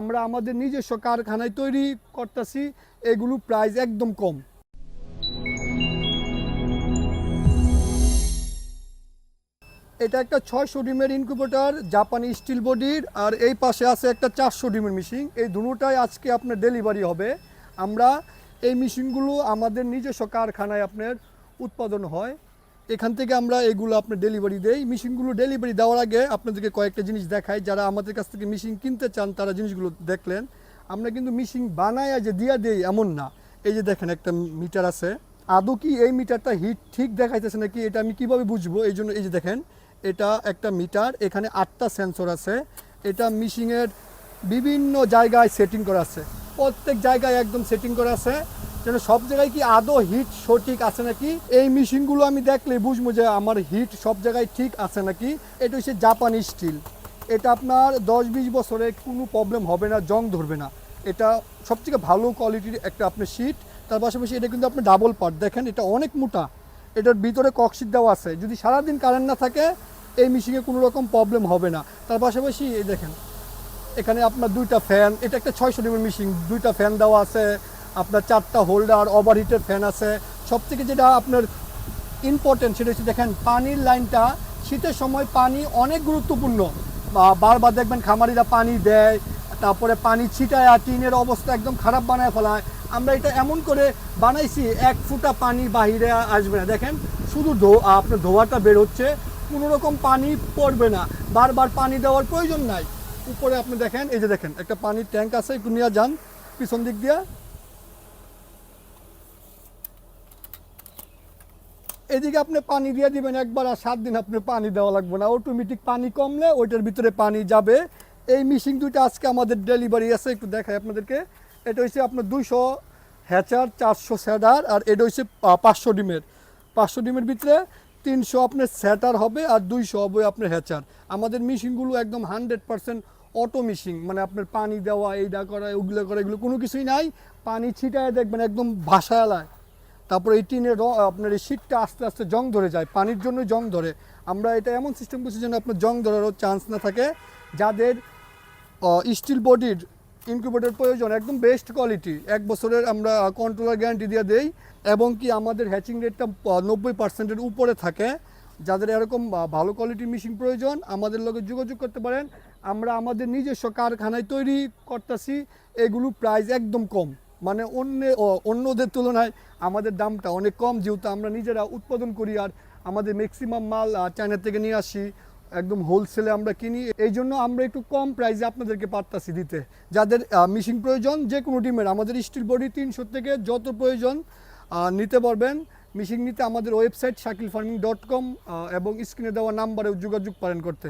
আমরা আমাদের নিজস্ব কারখানায় তৈরি করতেছি, এগুলো প্রাইস একদম কম। এটা একটা ছয়শো ডিমের ইনকিউবেটর জাপানি স্টিল বডির আর এই পাশে আছে একটা চারশো ডিমের মেশিন এই দুটোটাই আজকে আপনার ডেলিভারি হবে। আমরা এই মেশিনগুলো আমাদের নিজস্ব কারখানায় আপনার উৎপাদন হয়। এখান থেকে আমরা এগুলো আপনার ডেলিভারি দেই। মেশিনগুলো ডেলিভারি দেওয়ার আগে আপনাদেরকে কয়েকটা জিনিস দেখাই। যারা আমাদের কাছ থেকে মেশিন কিনতে চান, তারা জিনিসগুলো দেখলেন। আমরা কিন্তু মেশিন বানায় যে দিয়া দেই এমন না। এই যে দেখেন একটা মিটার আছে। আদৌ কি এই মিটারটা হিট ঠিক দেখাইতেছে নাকি এটা আমি কীভাবে বুঝব? এই জন্য এই যে দেখেন, এটা একটা মিটার, এখানে আটটা সেন্সর আছে। এটা মিশিংয়ের বিভিন্ন জায়গায় সেটিং করা আছে। প্রত্যেক জায়গায় একদম সেটিং করা আছে। যেন সব জায়গায় কি আদৌ হিট সঠিক আছে নাকি? এই মেশিনগুলো আমি দেখলে বুঝব যে আমার হিট সব জায়গায় ঠিক আছে নাকি? এটা হচ্ছে জাপানি স্টিল এটা আপনার দশ বিশ বছরে কোনো প্রবলেম হবে না, জং ধরবে না। এটা সবথেকে ভালো কোয়ালিটির একটা আপনার শীট তার পাশাপাশি এটা কিন্তু আপনি ডাবল পার্ট দেখেন, এটা অনেক মোটা। এটার ভিতরে ককশিট দেওয়া আছে। যদি সারাদিন কারেন্ট না থাকে, এই মেশিনে কোনো রকম প্রবলেম হবে না। তার পাশাপাশি এই দেখেন, এখানে আপনার দুইটা ফ্যান এটা একটা ছয়শো ডিমের মেশিন দুইটা ফ্যান দেওয়া আছে। আপনার চারটা হোল্ডার ওভারহিটের ফ্যান আছে। সব থেকে যেটা আপনার ইম্পর্টেন্ট সেটা হচ্ছে দেখেন, পানির লাইনটা শীতের সময় পানি অনেক গুরুত্বপূর্ণ। বারবার দেখবেন খামারিরা পানি দেয়, তারপরে পানি ছিটায় আর টিনের অবস্থা একদম খারাপ বানায় ফেলায়। আমরা এটা এমন করে বানাইছি, এক ফুটা পানি বাহিরে আসবে না। দেখেন, শুধু ধো, আপনার ধোয়াটা বের হচ্ছে, কোনো রকম পানি পড়বে না। বারবার পানি দেওয়ার প্রয়োজন নাই। উপরে আপনি দেখেন, এই যে দেখেন, একটা পানির ট্যাঙ্ক আছে, একটু নিয়ে যান, পিছন দিক দিয়ে। এদিকে আপনি পানি দিয়ে দিবেন একবার আর সাত দিন আপনি পানি দেওয়া লাগবে না। অটোমেটিক পানি কমলে ওইটার ভিতরে পানি যাবে। এই মিশিং দুইটা আজকে আমাদের ডেলিভারি আছে, একটু দেখাই আপনাদেরকে। এটা হচ্ছে আপনার দুইশো হ্যাচার, চারশো স্যাডার আর এটা হচ্ছে পাঁচশো ডিমের। পাঁচশো ডিমের ভিতরে তিনশো আপনার স্যাটার হবে আর দুইশো হবে আপনার হ্যাচার। আমাদের মেশিনগুলো একদম হান্ড্রেড পার্সেন্ট অটো মেশিন মানে আপনার পানি দেওয়া এইটা করা, ওগুলো করা, এগুলো কোনো কিছুই নাই। পানি ছিটায় দেখবেন একদম ভাসায়ালায় তারপরে এই টিনের আপনার এই শীতটা আস্তে আস্তে জং ধরে যায়, পানির জন্য জং ধরে। আমরা এটা এমন সিস্টেম করছি যেন আপনার জং ধরারও চান্স না থাকে। যাদের স্টিল বডির ইনকিউবেটর প্রয়োজন, একদম বেস্ট কোয়ালিটি এক বছরের আমরা কন্ট্রোলার গ্যারান্টি দিয়ে দেই, এবং কি আমাদের হ্যাচিং রেটটা নব্বই পার্সেন্টের উপরে থাকে। যাদের এরকম ভালো কোয়ালিটির মেশিন প্রয়োজন, আমাদের লগে যোগাযোগ করতে পারেন। আমরা আমাদের নিজস্ব কারখানায় তৈরি করতেছি, এগুলো প্রাইস একদম কম। মানে অন্য অন্যদের তুলনায় আমাদের দামটা অনেক কম, যেহেতু আমরা নিজেরা উৎপাদন করি আর আমাদের ম্যাক্সিমাম মাল চায়না থেকে নিয়ে আসি, একদম হোলসেলে আমরা কিনি। এই জন্য আমরা একটু কম প্রাইসে আপনাদেরকে পারতাছি দিতে। যাদের মেশিন প্রয়োজন, যে কোনো ডিমের, আমাদের স্টিল বডি তিনশো থেকে যত প্রয়োজন নিতে পারবেন। মেশিন নিতে আমাদের website Shakil farming dot com এবং স্ক্রিনে দেওয়া নাম্বারে যোগাযোগ পারেন করতে।